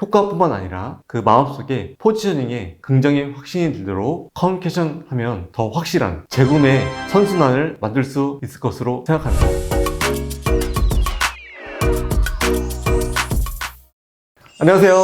효과뿐만 아니라 그 마음속에 포지셔닝에 긍정의 확신이 들도록 커뮤니케이션 하면 더 확실한 재구매 선순환을 만들 수 있을 것으로 생각합니다. 안녕하세요.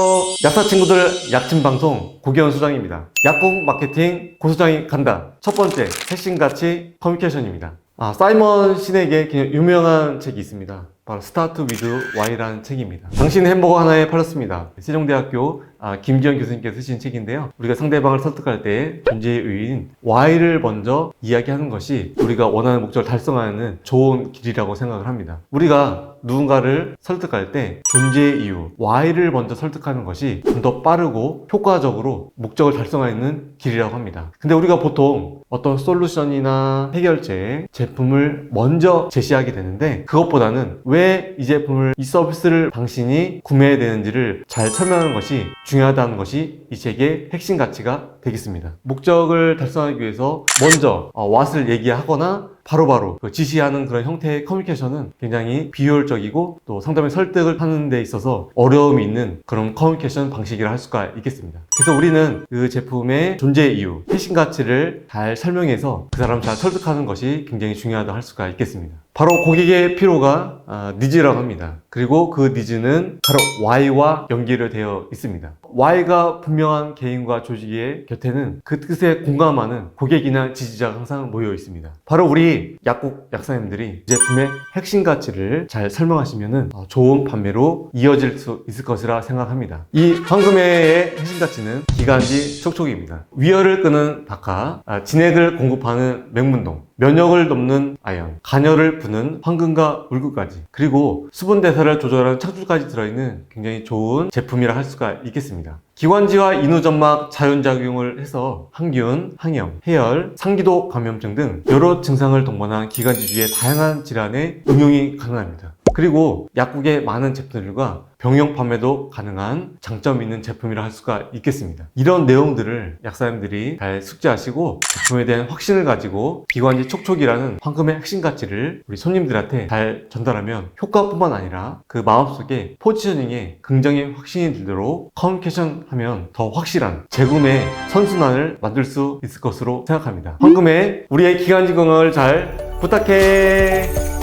약사 친구들 약침 방송 고기현 수장입니다. 약국 마케팅 고수장이 간다. 첫 번째 핵심 가치 커뮤니케이션입니다. 아, 사이먼 신에게 굉장히 유명한 책이 있습니다. 바로 스타트 위드 Y라는 책입니다. 당신 햄버거 하나에 팔렸습니다. 세종대학교 아, 김기현 교수님께서 쓰신 책인데요. 우리가 상대방을 설득할 때 존재의 의인 Y를 먼저 이야기하는 것이 우리가 원하는 목적을 달성하는 좋은 길이라고 생각을 합니다. 우리가 누군가를 설득할 때 존재의 이유 Y를 먼저 설득하는 것이 좀 더 빠르고 효과적으로 목적을 달성하는 길이라고 합니다. 근데 우리가 보통 어떤 솔루션이나 해결책, 제품을 먼저 제시하게 되는데 그것보다는 왜 이 제품을, 이 서비스를 당신이 구매해야 되는지를 잘 설명하는 것이 중요하다는 것이 이 책의 핵심 가치가 되겠습니다. 목적을 달성하기 위해서 먼저 어, 왓을 얘기하거나 바로바로 그 지시하는 그런 형태의 커뮤니케이션은 굉장히 비효율적이고 또 상담의 설득을 하는 데 있어서 어려움이 있는 그런 커뮤니케이션 방식이라 할 수가 있겠습니다. 그래서 우리는 그 제품의 존재 이유, 핵심 가치를 잘 설명해서 그 사람 잘 설득하는 것이 굉장히 중요하다고 할 수가 있겠습니다. 바로 고객의 필요가 아, 니즈라고 합니다. 그리고 그 니즈는 바로 Y와 연결되어 있습니다. Y가 분명한 개인과 조직의 곁에는 그 뜻에 공감하는 고객이나 지지자가 항상 모여 있습니다. 바로 우리 약국 약사님들이 제품의 핵심 가치를 잘 설명하시면 좋은 판매로 이어질 수 있을 것이라 생각합니다. 이 황금회의 핵심 가치는 기관지 촉촉입니다. 위혈을 끄는 박하, 아, 진액을 공급하는 맹문동, 면역을 돕는 아연, 간열을 푸는 황금과 울구까지, 그리고 수분 대사를 조절하는 창출까지 들어있는 굉장히 좋은 제품이라 할 수가 있겠습니다. 기관지와 인후점막 자연작용을 해서 항균, 항염, 해열, 상기도 감염증 등 여러 증상을 동반한 기관지주의 다양한 질환에 응용이 가능합니다. 그리고 약국의 많은 제품들과 병용 판매도 가능한 장점 있는 제품이라 할 수가 있겠습니다. 이런 내용들을 약사님들이 잘 숙지하시고 제품에 대한 확신을 가지고 기관지 촉촉이라는 황금의 핵심 가치를 우리 손님들한테 잘 전달하면 효과뿐만 아니라 그 마음속에 포지셔닝에 긍정의 확신이 들도록 커뮤니케이션 하면 더 확실한 재구매 선순환을 만들 수 있을 것으로 생각합니다. 황금의 우리의 기관지 건강을 잘 부탁해.